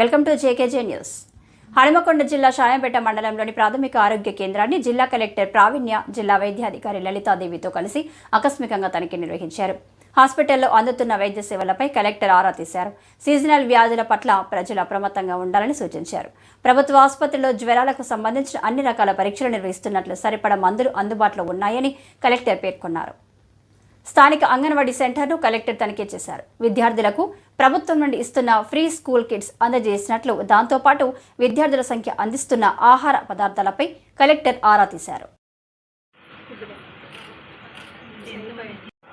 Welcome to JKJ news. Hanumakonda జిల్లా షాయంపేట మండలంలోని ప్రాథమిక ఆరోగ్య కేంద్రాన్ని జిల్లా కలెక్టర్ ప్రావీణ్య జిల్లా వైద్యాధికారి లలితాదేవితో కలిసి ఆకస్మికంగా తనిఖీ నిర్వహించారు. హాస్పిటల్లో అందుతున్న వైద్య సేవలపై కలెక్టర్ ఆరా తీశారు. సీజనల్ వ్యాధుల పట్ల ప్రజలు అప్రమత్తంగా ఉండాలని సూచించారు. ప్రభుత్వ ఆసుపత్రిలో జ్వరాలకు సంబంధించిన అన్ని రకాల పరీక్షలు నిర్వహిస్తున్నట్లు సరిపడ మందులు అందుబాటులో ఉన్నాయని కలెక్టర్ పేర్కొన్నారు. స్థానిక అంగన్వాడీ సెంటర్ను కలెక్టర్ తనిఖీ చేశారు. విద్యార్థులకు ప్రభుత్వం నుండి ఇస్తున్న ఫ్రీ స్కూల్ కిట్స్ అందజేసినట్లు దాంతోపాటు విద్యార్థుల సంఖ్య అందిస్తున్న ఆహార పదార్థాలపై కలెక్టర్ ఆరా తీశారు.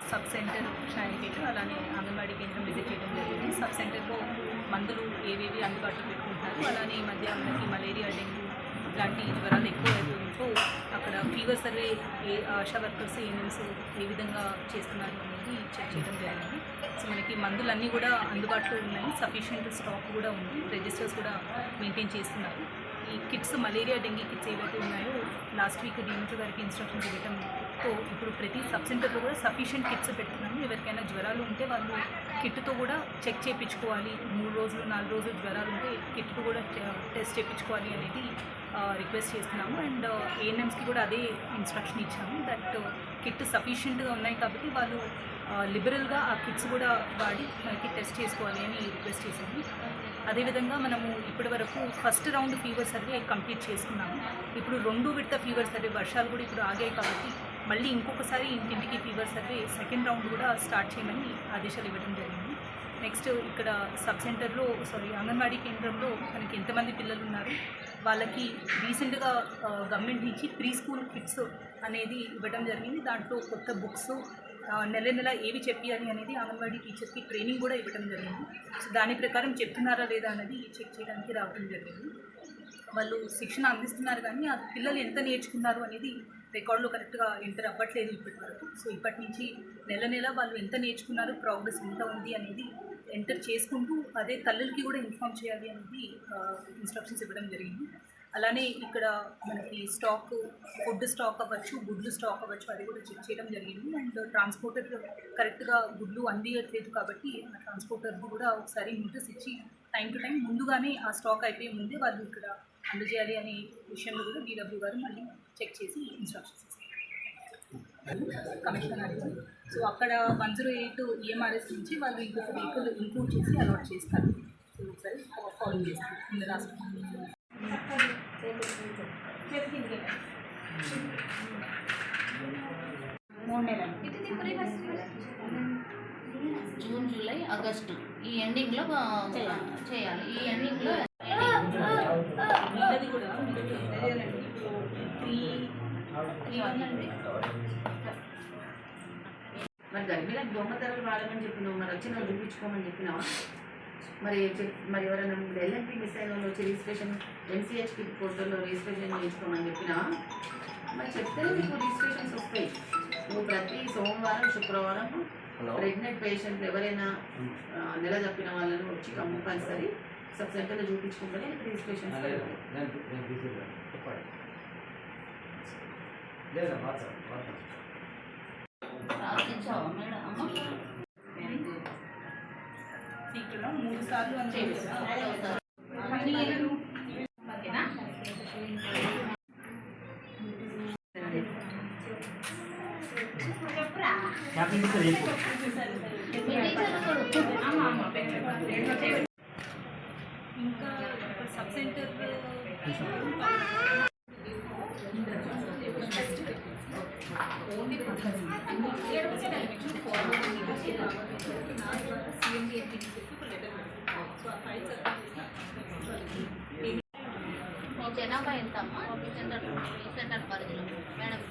సబ్ సెంటర్ షాయిపేట అలానే అంగన్వాడీ కేంద్రం విజిట్ చేయడం జరిగింది. సబ్ సెంటర్లో మందులు ఏవేవి అందుబాటులో పెట్టుకుంటారు అలానే ఈ మధ్య మనకి మలేరియా డెంగ్యూ ఇలాంటి జ్వరాలు ఎక్కువ అయిపోవడంతో అక్కడ ఫీవర్ సర్వే ఏ ఆశా వర్కర్స్ ఏఎన్ఎంస్ ఏ విధంగా చేస్తున్నారు అనేది చెక్ చేయడం జరిగింది. సో మనకి మందులన్నీ కూడా అందుబాటులో ఉన్నాయి. సఫిషియెంట్ స్టాక్ కూడా ఉంది. రిజిస్టర్స్ కూడా మెయింటైన్ చేస్తున్నారు. ఈ కిట్స్ మలేరియా డెంగీ కిట్స్ ఏవైతే ఉన్నాయో లాస్ట్ వీక్ డిఎంటీ గారికి ఇన్స్ట్రక్షన్స్ సో ఇప్పుడు ప్రతి సబ్ సెంటర్లో కూడా సఫిషియెంట్ కిట్స్ పెట్టుకున్నాము. ఎవరికైనా జ్వరాలు ఉంటే వాళ్ళు కిట్తో కూడా చెక్ చేయించుకోవాలి మూడు రోజులు నాలుగు రోజులు జ్వరాలు ఉంటే కిట్తో కూడా టెస్ట్ చేయించుకోవాలి అనేది రిక్వెస్ట్ చేస్తున్నాము. అండ్ ఏఎన్ఎమ్స్కి కూడా అదే ఇన్స్ట్రక్షన్ ఇచ్చాము. దట్ కిట్ సఫిషియెంట్గా ఉన్నాయి కాబట్టి వాళ్ళు లిబరల్గా ఆ కిట్స్ కూడా వాడి మనకి టెస్ట్ చేసుకోవాలి అని రిక్వెస్ట్ చేశాము. అదేవిధంగా మనము ఇప్పటి వరకు first round fever survey complete చేసుకున్నాము. ఇప్పుడు రెండు విడత ఫీవర్ సర్వే వర్షాలు కూడా ఇప్పుడు ఆగాయి కాబట్టి మళ్ళీ ఇంకొకసారి ఇంటింటికి ఫీవర్ సర్వే సెకండ్ రౌండ్ కూడా స్టార్ట్ చేయమని ఆదేశాలు ఇవ్వడం జరిగింది. నెక్స్ట్ ఇక్కడ సబ్ సెంటర్లో సారీ అంగన్వాడీ కేంద్రంలో మనకి ఎంతమంది పిల్లలు ఉన్నారు? వాళ్ళకి రీసెంట్గా గవర్నమెంట్ నుంచి ప్రీ స్కూల్ కిట్స్ అనేది ఇవ్వడం జరిగింది. దాంట్లో కొత్త బుక్స్ నెల నెల ఏవి చెప్పాలి అనేది అంగన్వాడీ టీచర్కి ట్రైనింగ్ కూడా ఇవ్వడం జరిగింది. సో దాని ప్రకారం చెప్తున్నారా లేదా అనేది చెక్ చేయడానికి రావడం జరిగింది. వాళ్ళు శిక్షణ అందిస్తున్నారు కానీ ఆ పిల్లలు ఎంత నేర్చుకున్నారు అనేది రికార్డులో కరెక్ట్గా ఎంటర్ అవ్వట్లేదు ఇప్పటి వరకు. సో ఇప్పటి నుంచి నెల నెల వాళ్ళు ఎంత నేర్చుకున్నారు ప్రోగ్రెస్ ఎంత ఉంది అనేది ఎంటర్ చేసుకుంటూ అదే తల్లులకి కూడా ఇన్ఫామ్ చేయాలి అనేది ఇన్స్ట్రక్షన్స్ ఇవ్వడం జరిగింది. అలానే ఇక్కడ మనకి స్టాక్ ఫుడ్ స్టాక్ అవ్వచ్చు గుడ్లు స్టాక్ అవ్వచ్చు అది కూడా చెక్ చేయడం జరిగింది. అండ్ ట్రాన్స్పోర్టర్ కరెక్ట్గా గుడ్లు అందియట్లేదు కాబట్టి ఆ ట్రాన్స్పోర్టర్ కూడా ఒకసారి నోటీస్ ఇచ్చి టైం టు టైం ముందుగానే ఆ స్టాక్ అయిపోయే ముందే వాళ్ళు ఇక్కడ అందజేయాలి అనే విషయంలో కూడా డీడబ్ల్యూ గారు మళ్ళీ చెక్ చేసి ఇన్స్ట్రక్షన్స్ ఇస్తారు. కమిషనర్ అడిగారు సో అక్కడ వన్ జీరో ఎయిట్ ఈఎంఆర్ఎస్ నుంచి వాళ్ళు ఇంకొక వెహికల్ ఇంక్లూడ్ చేసి అలాట్ చేస్తారు. సో ఒకసారి ఫాలో చేస్తారు. మూడు నెలలు. June July August. ఈ ఎండింగ్లో చేయాలి. ఈ ఎండింగ్లో కూడా మీకు త్రీ మరి గర్భిణీలకు దొంగ తెరలు వాడమని చెప్పినావు మరి వచ్చి నువ్వు చూపించుకోమని చెప్పినావా? మరి చెప్- మరి ఎవరైనా ఎల్ఎన్పి మిస్ అయిన వాళ్ళు వచ్చి రిజిస్ట్రేషన్ ఎన్సిహెచ్కి పోర్టల్లో రిజిస్ట్రేషన్ చేయించుకోమని చెప్పినావా? మరి చెప్తే నీకు రిజిస్ట్రేషన్స్ వస్తాయి. నువ్వు ప్రతి సోమవారం శుక్రవారం ప్రెగ్నెంట్ పేషెంట్ ఎవరైనా ఆ, నెల తప్పిన వాళ్ళని వచ్చి కంపల్సరీ సబ్ సెంటర్లో చూపించుకుంటేనే రిజిస్ట్రేషన్ రాసిచ్చావా మేడం? గుడ్ ఇక్కడ ఇంకా ఇక్కడ సబ్ సెంటర్ జనాభా ఎంత అమ్మా సెంటర్ సెంటర్ పరిధిలో మేడం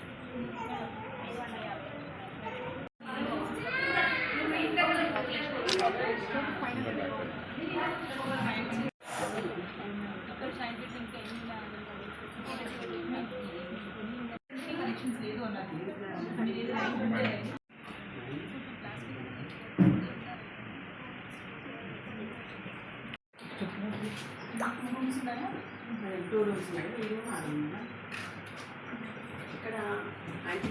ఇక్కడ సైంటిస్ట్ ఇంకా ఎన్ని కనెక్షన్స్ లేదు అన్నారు రూమ్స్ ఉన్నాయా టూ రూమ్స్ ఉన్నాయి ఈ రూమ్ ఆ రూమ్ ఇక్కడ ఐటీ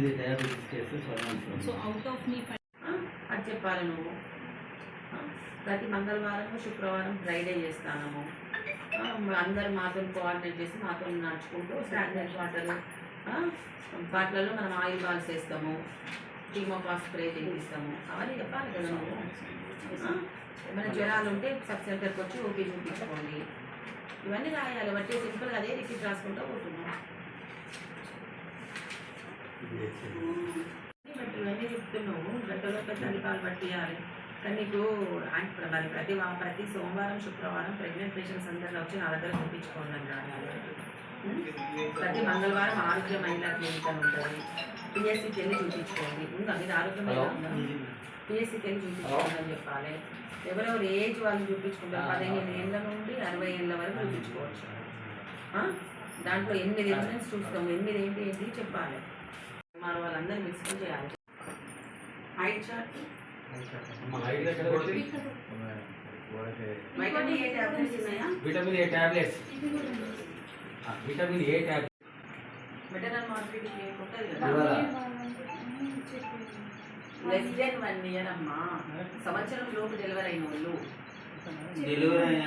ఇది డయాబెటీస్ కేసు స్వర్ణాంశం సో అవుట్ ఆఫ్ మీ? అది చెప్పాలి నువ్వు? ప్రతి మంగళవారం శుక్రవారం ఫ్రైడే చేస్తాము అందరు మాతో కోఆర్డినేట్ చేసి మాతో నడుచుకుంటూ స్టాండర్డ్ వాటర్ వాటిలలో మనం ఆయిల్ బాల్స్ వేస్తాము టీమోపా స్ప్రే చేపిస్తాము అవన్నీ చెప్పాలి కదా నువ్వు? ఏమైనా జ్వరాలు ఉంటే సబ్ సెంటర్కి వచ్చి ఓపీ చూపించుకోండి ఇవన్నీ రాయాలి బట్టి సింపుల్గా అదే రిపీట్ రాసుకుంటూ పోతున్నాం ఇవన్నీ చెప్తున్నావు గంటలో తల్లిపాలు పట్టియాలి కానీ నీకు అంటే మరి ప్రతి ప్రతి సోమవారం శుక్రవారం ప్రెగ్నెంట్ పేషెంట్స్ అందరిలో వచ్చి నా దగ్గర చూపించుకోండి అని ప్రతి మంగళవారం ఆరోగ్య మహిళా క్లినిక్ అని ఉంటుంది పిఎస్సికి వెళ్ళి చూపించుకోండి ఉందా మీరు ఆరోగ్యమైన మహిళ పిఎస్సికి వెళ్ళి చూపించుకోండి అని చెప్పాలి ఎవరెవరు ఏజ్ వాళ్ళు చూపించుకుంటారు పదిహేను ఏళ్ళ నుండి అరవై ఏళ్ళ వరకు చూపించుకోవచ్చు దాంట్లో ఎనిమిది ఎవిడెన్స్ చూస్తాము. ఎనిమిది ఏంటి ఏంటి చెప్పాలి. మన వాళ్ళందరూ మిక్స్ చేయాలి. Height chart vitamin A tablets ఉన్నాయా? Vitamin A tablets vitamin A tablet ఉంటుంది ఇవాళ కదా లెస్ దెన్ వన్ ఇయర్ అమ్మా. సంవత్సరం లోపు డెలివరీ అయిన వాళ్ళు. డెలివరీ అయిన